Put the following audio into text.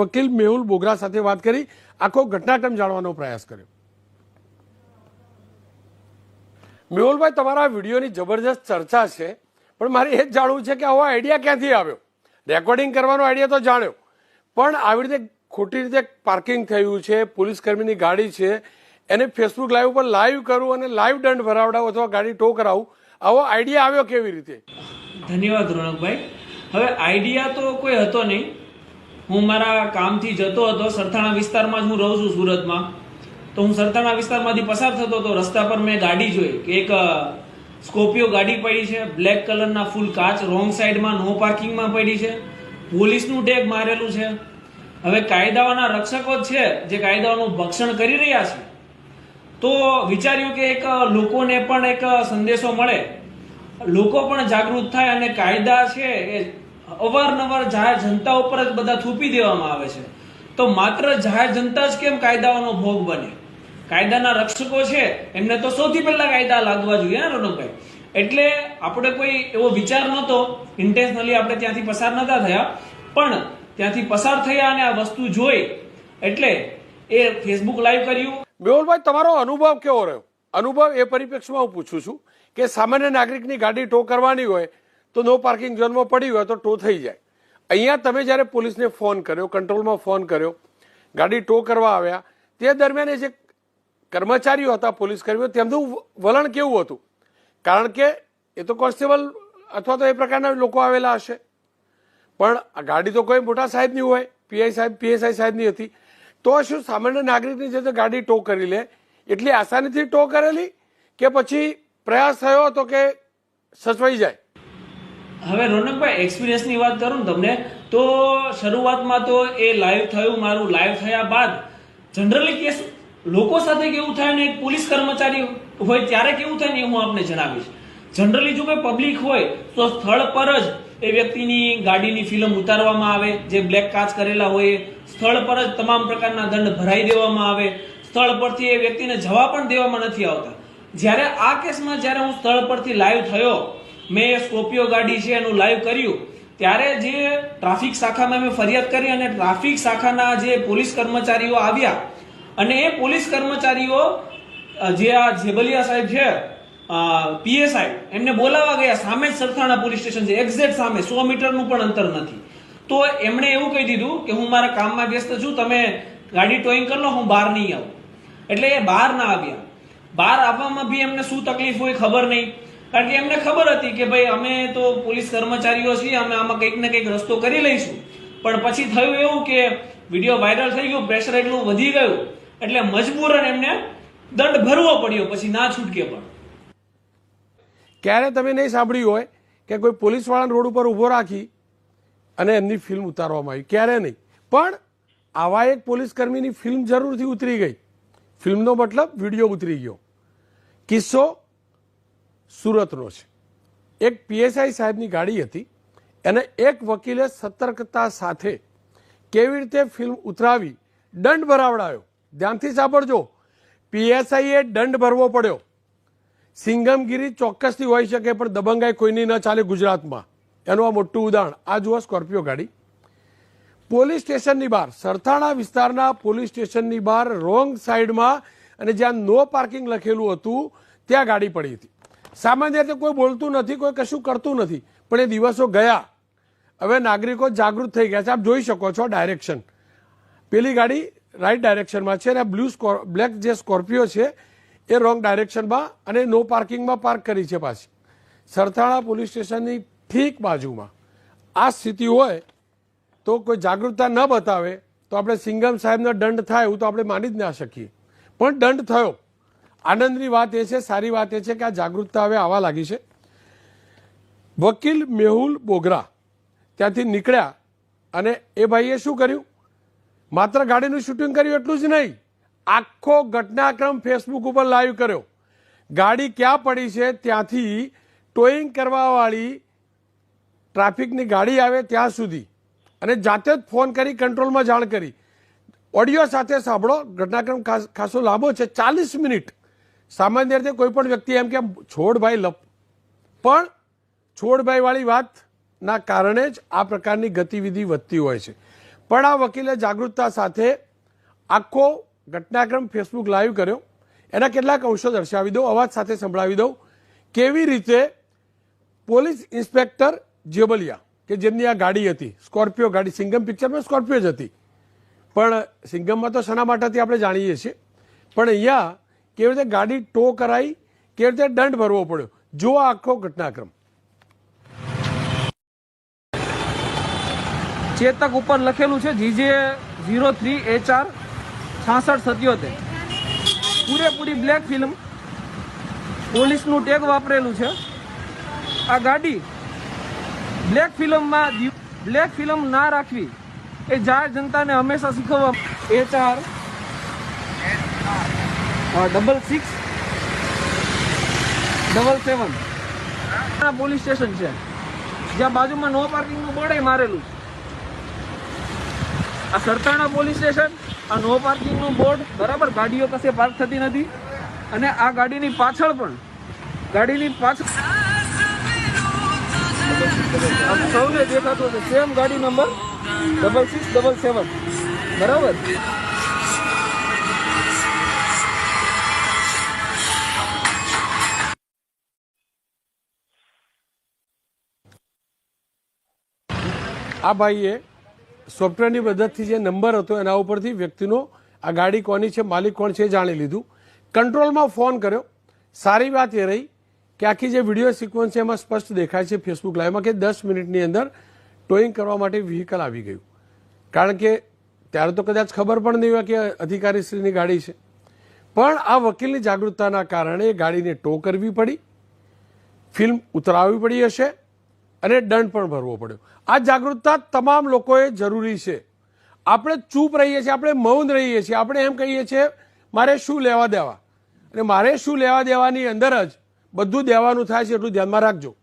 વકીલ મેહુલ બોગરા સાથે વાત કરી, આખો ઘટનાક્રમ જાણવાનો પ્રયાસ કર્યો. મેહુલભાઈ, તમારા વિડીયોની જબરજસ્ત ચર્ચા છે, પણ મારે એ જ જાણવું છે કે આવો આઈડિયા ક્યાંથી આવ્યો? રેકોર્ડિંગ કરવાનો આઈડિયા તો જાણ્યો. પણ આવી રીતે ખોટી રીતે પાર્કિંગ થયું છે પોલીસ કર્મીની ગાડી છે, એને ફેસબુક લાઈવ ઉપર લાઈવ કરું અને લાઈવ દંડ ભરાવડાવું અથવા ગાડી ટો કરાવું આવો આઈડિયા આવ્યો કેવી રીતે? ધન્યવાદ રોનકભાઈ. હવે આઈડિયા તો કોઈ હતો નહીં હું મારા કામથી જતો હતો, સરથાણા વિસ્તારમાં જ હું રહું છું સુરતમાં. તો હું સરથાણા વિસ્તારમાંથી પસાર થતો હતો, રસ્તા પર મેં ગાડી જોઈ. કે એક સ્કોપિયો ગાડી પડી છે, બ્લેક કલરના ફૂલ કાચ, રોંગ સાઈડમાં નો પાર્કિંગમાં પડી છે, પોલીસનું ટેગ મારેલું છે. હવે કાયદાઓના રક્ષકો જ છે, જે કાયદાઓનું ભક્ષણ કરી રહ્યા છે. તો વિચાર્યું કે એક લોકોને પણ એક સંદેશો મળે. લોકો પણ જાગૃત થાય અને કાયદા છે એ અવારનવાર જાહેર જનતા ઉપર જ બધા થૂપી દેવામાં આવે છે. તો માત્ર જાહેર જનતા જ કેમ કાયદાઓનો ભોગ બને? કાયદાના રક્ષકો છે, એમને તો સૌથી પહેલા કાયદા લાગવા જોઈએ ને રોનકભાઈ એટલે આપણે કોઈ એવો વિચાર નહોતો ઇન્ટેન્શનલી આપણે ત્યાંથી પસાર નતા થયા. પણ ત્યાંથી પસાર થયા અને આ વસ્તુ જોઈ, એટલે એ ફેસબુક લાઈવ કર્યું. મેહુલભાઈ, તમારો અનુભવ કેવો રહ્યો? અનુભવ એ પરિપ્રેક્ષમાં હું પૂછું છું કે સામાન્ય નાગરિકની ગાડી ટો કરવાની હોય તો નો પાર્કિંગ ઝોનમાં પડી હોય તો ટો થઈ જાય. અહીંયા તમે જ્યારે પોલીસને ફોન કર્યો કંટ્રોલમાં ફોન કર્યો, ગાડી ટો કરવા આવ્યા, તે દરમિયાન જે કર્મચારીઓ હતા, પોલીસ કર્મીઓ, તેમનું વલણ કેવું હતું? કારણ કે એ તો કોન્સ્ટેબલ અથવા તો એ પ્રકારના લોકો આવેલા હશે. પણ ગાડી તો કોઈ મોટા સાહેબની હોય પીઆઈ સાહેબ પીએસઆઈ સાહેબની હતી. તો શું સામાન્ય નાગરિકની જે ગાડી ટો કરી લે, એટલી આસાનીથી ટો કરેલી કે પછી પ્રયાસ થયો હતો કે સચવાઈ જાય? હવે રોનકભાઈ એક્સપિરિયન્સની વાત કરું ને તમને, તો શરૂઆતમાં તો એ લાઈવ થયું, મારું લાઈવ થયા બાદ જનરલી કેસ લોકો સાથે કેવું થાય ને એક પોલીસ કર્મચારી હોય ત્યારે કેવું થાય ને એ હું આપને જણાવીશ. જનરલી જો કોઈ પબ્લિક હોય, તો સ્થળ પર જ એ વ્યક્તિની ગાડીની ફિલ્મ ઉતારવામાં આવે, જે બ્લેક કાચ કરેલા હોય, સ્થળ પર જ તમામ પ્રકારના દંડ ભરાઈ દેવામાં આવે, સ્થળ પરથી એ વ્યક્તિને જવા પણ દેવામાં નથી આવતા. જ્યારે આ કેસમાં જ્યારે હું સ્થળ પરથી લાઈવ થયો મેં એ સ્કોપિયો ગાડી છે, એનું લાઈવ કર્યું. ત્યારે જે ટ્રાફિક શાખામાં મેં ફરિયાદ કરી અને ટ્રાફિક શાખાના જે પોલીસ કર્મચારીઓ આવ્યા અને એ પોલીસ કર્મચારીઓ જે આ જેબલિયા સાહેબ છે પીએસઆઈ, એમને બોલાવા ગયા. સામે જ સરથાણા પોલીસ સ્ટેશન છે. એક્ઝેક્ટ સામે. સો મીટરનું પણ અંતર નથી. તો એમણે એવું કહી દીધું કે હું મારા કામમાં વ્યસ્ત છું, તમે ગાડી ટોઈંગ કરી લો, હું બહાર નહીં આવું. એટલે એ બહાર ના આવ્યા. બહાર આવવામાં બી એમને શું તકલીફ હોય ખબર નહીં. કારણ કે એમને ખબર હતી કે ભાઈ અમે તો પોલીસ કર્મચારીઓ છીએ, અમે આમાં કંઈક ને કંઈક રસ્તો કરી લઈશું. પણ પછી થયું એવું કે વીડિયો વાયરલ થઈ ગયો પ્રેશર એટલું વધી ગયું, એટલે મજબૂરન એમને દંડ ભરવો પડ્યો, પછી ના છૂટકે પણ. ક્યારે તમે નહીં સાંભળ્યું હોય કે કોઈ પોલીસવાળા રોડ ઉપર ઊભો રાખી અને એમની ફિલ્મ ઉતારવામાં આવી? ક્યારે નહીં. પણ આવા એક પોલીસ કર્મીની ફિલ્મ જરૂરથી ઉતરી ગઈ. ફિલ્મનો મતલબ વીડિયો ઉતરી ગયો. કિસ્સો સુરતનો છે. એક પીએસઆઈ સાહેબની ગાડી હતી એને એક વકીલે સતર્કતા સાથે કેવી રીતે ફિલ્મ ઉતરાવી, દંડ ભરાવડાયો. ધ્યાનથી સાંભળજો. પીએસઆઈએ દંડ ભરવો પડ્યો. સિંગમગીરી ચોક્કસથી હોઈ શકે, પણ દબંગાઈ કોઈની ન ચાલે ગુજરાતમાં. એનું આ મોટું ઉદાહરણ. આ જુઓ સ્કોર્પિયો ગાડી. પોલીસ સ્ટેશનની બહાર, સરથાણા વિસ્તારના પોલીસ સ્ટેશનની બહાર, રોંગ સાઈડમાં અને જ્યાં નો પાર્કિંગ લખેલું હતું, ત્યાં ગાડી પડી હતી. સામાન્ય રીતે કોઈ બોલતું નથી, કોઈ કશું કરતું નથી, પણ એ દિવસો ગયા. હવે નાગરિકો જાગૃત થઈ ગયા છે. આપ જોઈ શકો છો ડાયરેક્શન પેલી ગાડી રાઈટ ડાયરેક્શનમાં છે અને આ બ્લુ સ્કોર બ્લેક જે સ્કોર્પિયો છે, એ રોંગ ડાયરેક્શનમાં અને નો પાર્કિંગમાં પાર્ક કરી છે પાછી. સરથાણા પોલીસ સ્ટેશનની ઠીક બાજુમાં. આ સ્થિતિ હોય તો કોઈ જાગૃતતા ન બતાવે, તો આપણે સિંગમ સાહેબનો દંડ થાય એવું તો આપણે માની જ ના શકીએ. પણ દંડ થયો. આનંદની વાત એ છે, સારી વાત એ છે કે આ જાગૃતતા હવે આવવા લાગી છે. વકીલ મેહુલ બોગરા ત્યાંથી નીકળ્યા અને એ ભાઈએ શું કર્યું? માત્ર ગાડીનું શૂટિંગ કર્યું એટલું જ નહીં, આખો ઘટનાક્રમ ફેસબુક ઉપર લાઈવ કર્યો. ગાડી ક્યાં પડી છે? ત્યાંથી ટોઈંગ કરવાવાળી ટ્રાફિકની ગાડી આવે ત્યાં સુધી. અને જાતે જ ફોન કરી કંટ્રોલમાં જાણ કરી. ઓડિયો સાથે સાંભળો, ઘટનાક્રમ ખાસ- ખાસો લાંબો છે, ચાલીસ મિનિટ. સામાન્ય રીતે કોઈ પણ વ્યક્તિ એમ કે છોડભાઈ લપ. પણ છોડભાઈ વાળી વાતના કારણે જ આ પ્રકારની ગતિવિધિ વધતી હોય છે. પણ આ વકીલે જાગૃતતા સાથે આખો ઘટનાક્રમ ફેસબુક લાઈવ કર્યો. એના કેટલાક અંશો દર્શાવી દઉં, અવાજ સાથે સંભળાવી દઉં. કેવી રીતે પોલીસ ઇન્સ્પેક્ટર જેબલિયા, કે જેમની આ ગાડી હતી, સ્કોર્પિયો ગાડી સિંગમ પિક્ચરમાં સ્કોર્પિયો જ હતી. પણ સિંગમમાં તો શના માટેથી આપણે જાણીએ છીએ. પણ અહીંયા કેવી રીતે ગાડી ટો કરાઈ, કેવી રીતે દંડ ભરવો પડ્યો? જો આખો ઘટનાક્રમ. ચેતક ઉપર લખેલું છે, GJ zero three H R છાસઠ સત્યોતેર. પૂરેપૂરી બ્લેક ફિલ્મ. પોલીસનું ટેગ વાપરેલું છે. આ ગાડી બ્લેક ફિલ્મમાં બ્લેક ફિલ્મ ના રાખવી એ જાહેર જનતાને હંમેશા શીખવવા HR double six double seven police station છે. જ્યાં બાજુમાં નો પાર્કિંગનું બોર્ડ મારેલું આ સરતાણા પોલીસ સ્ટેશન આ નો પાર્કિંગનું બોર્ડ, બરાબર, ગાડીઓ કશે પાર્ક થતી નથી. અને આ ગાડીની પાછળ પણ, ગાડીની પાછળ સૌને દેખાતો છે. સેમ ગાડી number double six double seven બરાબર? આ ભાઈએ સોફ્ટવેરની મદદથી જે નંબર હતો, એના ઉપરથી વ્યક્તિનો આ ગાડી કોની છે, માલિક કોણ છે જાણી લીધું. કંટ્રોલમાં ફોન કર્યો. સારી વાત એ રહી કે આખી જે વીડિયો સિક્વન્સ છે એમાં સ્પષ્ટ દેખાય છે ફેસબુક લાઈવમાં કે દસ મિનિટની અંદર ટોઈંગ કરવા માટે વ્હીકલ આવી ગયું. કારણ કે ત્યારે તો કદાચ ખબર પણ નહીં હોય કે અધિકારીશ્રીની ગાડી છે. પણ આ વકીલની જાગૃતતાના કારણે ગાડીને ટો કરવી પડી. ફિલ્મ ઉતરાવવી પડી હશે. અને દંડ પણ ભરવો પડ્યો. આ જાગૃતતા તમામ લોકોએ જરૂરી છે. આપણે ચૂપ રહીએ છીએ, આપણે મૌન રહીએ છીએ, આપણે એમ કહીએ છીએ, મારે શું લેવા દેવા? અને મારે શું લેવા દેવાની અંદર જ બધું દેવાનું થાય છે, એટલું ધ્યાનમાં રાખજો.